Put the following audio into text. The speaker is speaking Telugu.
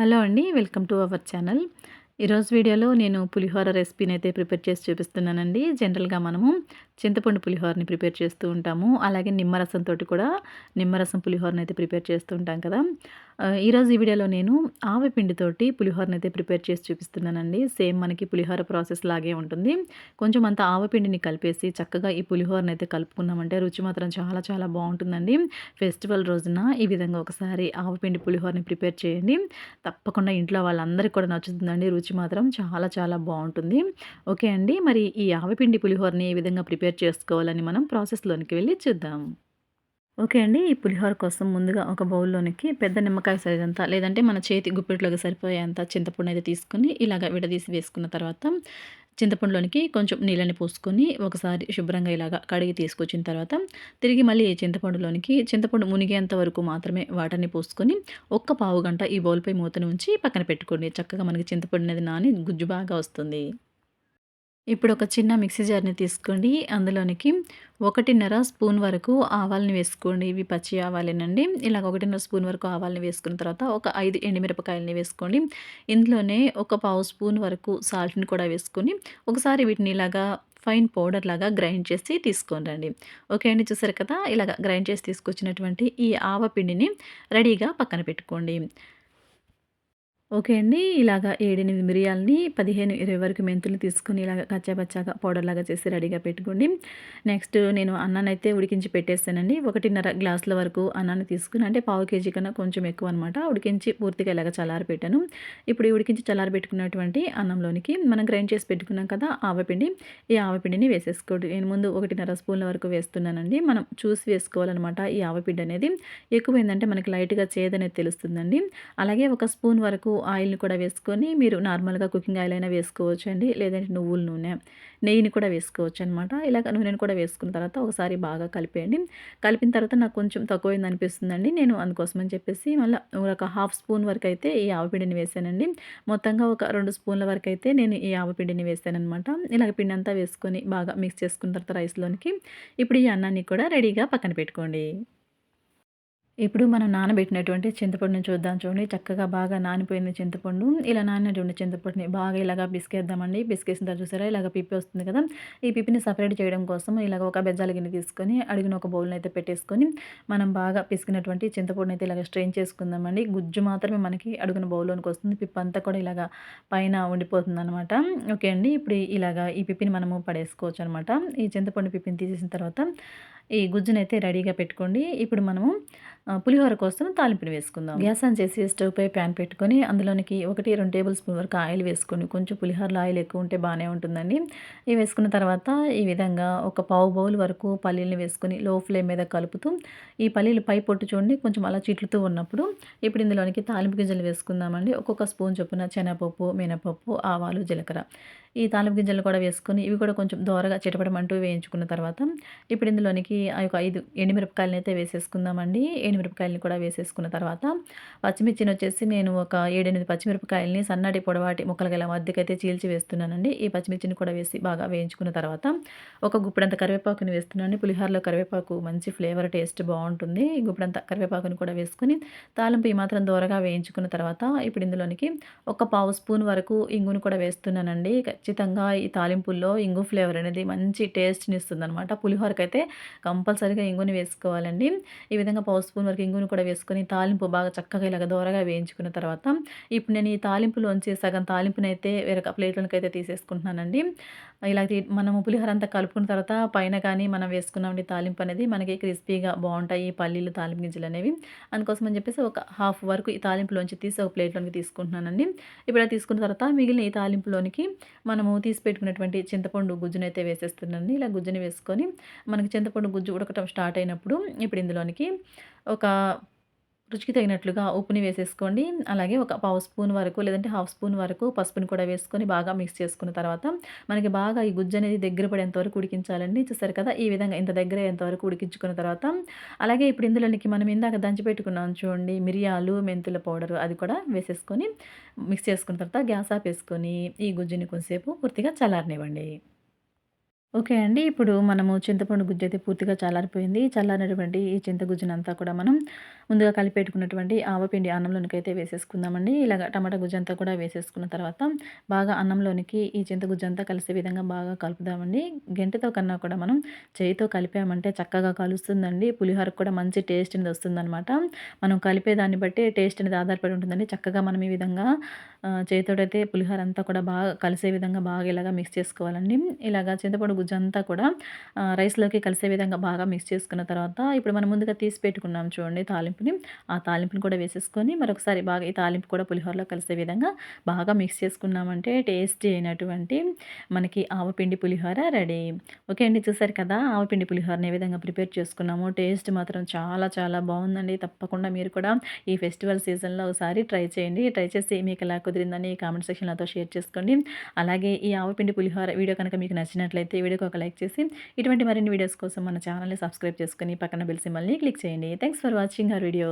హలో అండి వెల్కమ్ టు అవర్ ఛానల్. ఈరోజు వీడియోలో నేను పులిహోర రెసిపీని అయితే ప్రిపేర్ చేసి చూపిస్తున్నానండి. జనరల్గా మనము చింతపండు పులిహోరని ప్రిపేర్ చేస్తూ ఉంటాము. అలాగే నిమ్మరసంతో కూడా నిమ్మరసం పులిహోరని అయితే ప్రిపేర్ చేస్తూ ఉంటాం కదా. ఈరోజు ఈ వీడియోలో నేను ఆవపిండితోటి పులిహోరని అయితే ప్రిపేర్ చేసి చూపిస్తున్నానండి. సేమ్ మనకి పులిహోర ప్రాసెస్ లాగే ఉంటుంది. కొంచెం అంత ఆవపిండిని కలిపేసి చక్కగా ఈ పులిహోరని అయితే కలుపుకున్నామంటే రుచి మాత్రం చాలా చాలా బాగుంటుందండి. ఫెస్టివల్ రోజున ఈ విధంగా ఒకసారి ఆవపిండి పులిహోరని ప్రిపేర్ చేయండి. తప్పకుండా ఇంట్లో వాళ్ళందరికీ కూడా నచ్చుతుందండి. రుచి మాత్రం చాలా చాలా బాగుంటుంది. ఓకే అండి. మరి ఈ ఆవపిండి పులిహోరని ఏ విధంగా ప్రిపేర్ చేసుకోవాలని మనం ప్రాసెస్లోనికి వెళ్ళి చూద్దాం. ఓకే అండి ఈ పులిహోర కోసం ముందుగా ఒక బౌల్లోనికి పెద్ద నిమ్మకాయ సైజ్ అంతా లేదంటే మన చేతి గుప్పెట్లోకి సరిపోయేంత చింతపండు అయితే తీసుకుని ఇలాగ విడదీసి వేసుకున్న తర్వాత చింతపండులోనికి కొంచెం నీళ్ళని పోసుకొని ఒకసారి శుభ్రంగా ఇలాగా కడిగి తీసుకొచ్చిన తర్వాత తిరిగి మళ్ళీ చింతపండులోనికి చింతపండు మునిగేంత వరకు మాత్రమే వాటర్ని పోసుకొని ఒక్క పావు గంట ఈ బౌల్పై మూతను ఉంచి పక్కన పెట్టుకోండి. చక్కగా మనకి చింతపండు అనేది నాని గుజ్జు బాగా వస్తుంది. ఇప్పుడు ఒక చిన్న మిక్సీ జార్ని తీసుకోండి. అందులోనికి ఒకటిన్నర స్పూన్ వరకు ఆవాలని వేసుకోండి. ఇవి పచ్చి ఆవాలేనండి. ఇలాగ ఒకటిన్నర స్పూన్ వరకు ఆవాలని వేసుకున్న తర్వాత ఒక ఐదు ఎండుమిరపకాయలని వేసుకోండి. ఇందులోనే ఒక పావు స్పూన్ వరకు సాల్ట్ని కూడా వేసుకొని ఒకసారి వీటిని ఇలాగా ఫైన్ పౌడర్ లాగా గ్రైండ్ చేసి తీసుకోండి ఓకే అండి చూసారు కదా? ఇలాగ గ్రైండ్ చేసి తీసుకొచ్చినటువంటి ఈ ఆవ పిండిని రెడీగా పక్కన పెట్టుకోండి. ఓకే అండి. ఇలాగా ఏడెనిమిది మిరియాలని పదిహేను ఇరవై వరకు మెంతులు తీసుకొని ఇలాగ కచ్చాపచ్చాగా పౌడర్ లాగా చేసి రెడీగా పెట్టుకోండి. నెక్స్ట్ నేను అన్నాన్ని అయితే ఉడికించి పెట్టేస్తానండి. ఒకటిన్నర గ్లాసుల వరకు అన్నాన్ని తీసుకుని అంటే పావు కేజీ కన్నా కొంచెం ఎక్కువ అనమాట ఉడికించి పూర్తిగా ఇలాగ చల్లారి పెట్టాను. ఇప్పుడు ఉడికించి చల్లారి పెట్టుకున్నటువంటి అన్నంలోనికి మనం గ్రైండ్ చేసి పెట్టుకున్నాం కదా ఆవపిండి. ఈ ఆవపిండిని వేసేసుకోండి. నేను ముందు ఒకటిన్నర స్పూన్ల వరకు వేస్తున్నానండి. మనం చూసి వేసుకోవాలన్నమాట ఈ ఆవపిండి అనేది. ఎక్కువైందంటే మనకి లైట్గా చేదనేది తెలుస్తుందండి. అలాగే ఒక స్పూన్ వరకు ఆయిల్ని కూడా వేసుకొని మీరు నార్మల్గా కుకింగ్ ఆయిల్ అయినా వేసుకోవచ్చు అండి లేదంటే నువ్వుల నూనె నెయ్యిని కూడా వేసుకోవచ్చు అనమాట ఇలాగ నూనెను కూడా వేసుకున్న తర్వాత ఒకసారి బాగా కలిపేయండి. కలిపిన తర్వాత నాకు కొంచెం తక్కువైంది అనిపిస్తుందండి. నేను అందుకోసమని చెప్పేసి మళ్ళీ ఒక హాఫ్ స్పూన్ వరకు అయితే ఈ ఆవపిండిని వేసానండి. మొత్తంగా ఒక రెండు స్పూన్ల వరకు అయితే నేను ఈ ఆవపిండిని వేసానమాట ఇలాగ పిండి అంతా వేసుకొని బాగా మిక్స్ చేసుకున్న తర్వాత రైస్లోనికి ఇప్పుడు ఈ అన్నాన్ని కూడా రెడీగా పక్కన పెట్టుకోండి. ఇప్పుడు మనం నానబెట్టినటువంటి చింతపండుని చూద్దాం చూడండి. చక్కగా బాగా నానిపోయింది చింతపండు. ఇలా నానినటువంటి చింతపండుని బాగా ఇలాగా పిసికేద్దామండి. పిసికేసిన తర్వాత చూసారా ఇలాగ పిప్పి వస్తుంది కదా. ఈ పిప్పిని సపరేట్ చేయడం కోసం ఇలాగ ఒక బెజ్జాల గిన్నె తీసుకొని అడిగిన ఒక బౌల్ని అయితే పెట్టేసుకొని మనం బాగా పిసికినటువంటి చింతపండుని అయితే ఇలాగ స్ట్రెయిన్ చేసుకుందామండి. గుజ్జు మాత్రమే మనకి అడుగున బౌల్లోనికి వస్తుంది. పిప్పు అంతా కూడా ఇలాగ పైన ఉండిపోతుంది అనమాట ఓకే అండి. ఇప్పుడు ఇలాగ ఈ పిప్పిని మనము పడేసుకోవచ్చు అనమాట ఈ చింతపండు పిప్పిని తీసేసిన తర్వాత ఈ గుజ్జునైతే రెడీగా పెట్టుకోండి. ఇప్పుడు మనము పులిహోర కోసం తాలింపుని వేసుకుందాం. గ్యాస్ ఆన్ చేసి స్టవ్ పై ప్యాన్ పెట్టుకొని అందులోనికి ఒకటి రెండు టేబుల్ స్పూన్ వరకు ఆయిల్ వేసుకొని కొంచెం పులిహోరలో ఆయిల్ ఎక్కువ ఉంటే బాగానే ఉంటుందండి. ఇవి వేసుకున్న తర్వాత ఈ విధంగా ఒక పావు బౌల్ వరకు పల్లీలను వేసుకొని లో ఫ్లేమ్ మీద కలుపుతూ ఈ పల్లీలు పై పొట్టు చూడండి కొంచెం అలా చిట్లుతూ ఉన్నప్పుడు ఇప్పుడు ఇందులోనికి తాలింపు గింజలు వేసుకుందామండి. ఒక్కొక్క స్పూన్ చొప్పున శనగపప్పు మినపప్పు ఆవాలు జీలకర్ర. ఈ తాలింపు గింజలు కూడా వేసుకొని ఇవి కూడా కొంచెం దోరగా చిటపడమంటూ వేయించుకున్న తర్వాత ఇప్పుడు ఇందులోనికి ఆ యొక్క ఐదు ఎండుమిరపకాయలని అయితే వేసేసుకుందామండి. ఎండుమిరపకాయలని కూడా వేసేసుకున్న తర్వాత పచ్చిమిర్చిని వచ్చేసి నేను ఒక ఏడెనిమిది పచ్చిమిరపకాయలని సన్నటి పొడవాటి ముక్కలు గల మధ్యకైతే చీల్చి వేస్తున్నానండి. ఈ పచ్చిమిర్చిని కూడా వేసి బాగా వేయించుకున్న తర్వాత ఒక గుప్పిడంత కరివేపాకుని వేస్తున్నాను పులిహోరలో కరివేపాకు మంచి ఫ్లేవర్ టేస్ట్ బాగుంటుంది. ఈ గుప్పిడంత కరివేపాకుని కూడా వేసుకుని తాలింపు ఈ మాత్రం దూరగా వేయించుకున్న తర్వాత ఇప్పుడు ఇందులోనికి ఒక పావు స్పూన్ వరకు ఇంగును కూడా వేస్తున్నానండి. ఖచ్చితంగా ఈ తాలింపుల్లో ఇంగు ఫ్లేవర్ అనేది మంచి టేస్ట్ని ఇస్తుంది అనమాట అయితే కంపల్సరీగా ఇంగుని వేసుకోవాలండి. ఈ విధంగా పావు స్పూన్ వరకు ఇంగుని కూడా వేసుకొని తాలింపు బాగా చక్కగా ఇలాగ దూరగా వేయించుకున్న తర్వాత ఇప్పుడు నేను ఈ తాలింపులోంచి సగం తాలింపునైతే వేరొక ప్లేట్లోకి అయితే తీసేసుకుంటున్నానండి. ఇలా మనము పులిహోర అంతా కలుపుకున్న తర్వాత పైన కానీ మనం వేసుకున్నామండి తాలింపు అనేది మనకి క్రిస్పీగా బాగుంటాయి ఈ పల్లీలు తాలింపు గింజలు అనేవి. అందుకోసం అని చెప్పేసి ఒక హాఫ్ వరకు ఈ తాలింపులోంచి తీసి ఒక ప్లేట్లోనికి తీసుకుంటున్నానండి. ఇప్పుడు తీసుకున్న తర్వాత మిగిలిన ఈ తాలింపులోనికి మనము తీసి పెట్టుకున్నటువంటి చింతపండు గుజ్జునైతే వేసేస్తున్నానండి. ఇలా గుజ్జుని వేసుకొని మనకి చింతపండు గుజ్జు ఉడకటం స్టార్ట్ అయినప్పుడు ఇప్పుడు ఇందులోనికి ఒక రుచికి తగినట్లుగా ఉప్పుని వేసేసుకోండి. అలాగే ఒక పావు స్పూన్ వరకు లేదంటే హాఫ్ స్పూన్ వరకు పసుపుని కూడా వేసుకొని బాగా మిక్స్ చేసుకున్న తర్వాత మనకి బాగా ఈ గుజ్జు అనేది దగ్గర పడేంత వరకు ఉడికించాలండి. చూసారు కదా? ఈ విధంగా ఇంత దగ్గర అయ్యేంతవరకు ఉడికించుకున్న తర్వాత అలాగే ఇప్పుడు ఇందులోనికి మనం ఇందాక దంచి పెట్టుకున్నాం చూడండి మిరియాలు మెంతుల పౌడర్ అది కూడా వేసేసుకొని మిక్స్ చేసుకున్న తర్వాత గ్యాస్ ఆఫ్ వేసుకొని ఈ గుజ్జుని కొంచెంసేపు పూర్తిగా చల్లారనివ్వండి. ఓకే అండి. ఇప్పుడు మనము చింతపండు గుజ్జు అయితే పూర్తిగా చల్లారిపోయింది. చల్లారినటువంటి ఈ చింతగుజ్జునంతా కూడా మనం ముందుగా కలిపెట్టుకున్నటువంటి ఆవపిండి అన్నంలోనికి అయితే వేసేసుకుందామండి. ఇలాగ టమాటా గుజ్జంతా కూడా వేసేసుకున్న తర్వాత బాగా అన్నంలోనికి ఈ చింతగుజ్జంతా కలిసే విధంగా బాగా కలుపుదామండి. గెంటతో కన్నా కూడా మనం చేయితో కలిపామంటే చక్కగా కలుస్తుందండి. పులిహోరకు కూడా మంచి టేస్ట్ అనేది వస్తుందనమాట మనం కలిపేదాన్ని బట్టి టేస్ట్ అనేది ఆధారపడి ఉంటుందండి. చక్కగా మనం ఈ విధంగా చేతితోటైతే పులిహోర అంతా కూడా బాగా కలిసే విధంగా బాగా ఇలాగా మిక్స్ చేసుకోవాలండి. ఇలాగా చింతపండు గుజ్జు అంతా కూడా రైస్లోకి కలిసే విధంగా బాగా మిక్స్ చేసుకున్న తర్వాత ఇప్పుడు మనం ముందుగా తీసి పెట్టుకున్నాం చూడండి తాలింపుని. ఆ తాలింపుని కూడా వేసేసుకొని మరొకసారి బాగా ఈ తాలింపు కూడా పులిహోరలో కలిసే విధంగా బాగా మిక్స్ చేసుకున్నామంటే టేస్టీ అయినటువంటి మనకి ఆవపిండి పులిహోర రెడీ. ఓకే అండి చూసారు కదా ఆవపిండి పులిహోరని ఏ విధంగా ప్రిపేర్ చేసుకున్నాము టేస్ట్ మాత్రం చాలా చాలా బాగుందండి. తప్పకుండా మీరు కూడా ఈ ఫెస్టివల్ సీజన్లో ఒకసారి ట్రై చేయండి. ట్రై చేసి మీకు ఎలా కుదిరిందని కామెంట్ సెక్షన్లతో షేర్ చేసుకోండి. అలాగే ఈ ఆవపిండి పులిహోర వీడియో కనుక మీకు నచ్చినట్లయితే వీడియోకి ఒక లైక్ చేసి ఇటువంటి మరిన్ని వీడియోస్ కోసం మన ఛానల్ని సబ్స్క్రైబ్ చేసుకొని పక్కన బెల్ సింబల్ని క్లిక్ చేయండి. Thanks for watching our video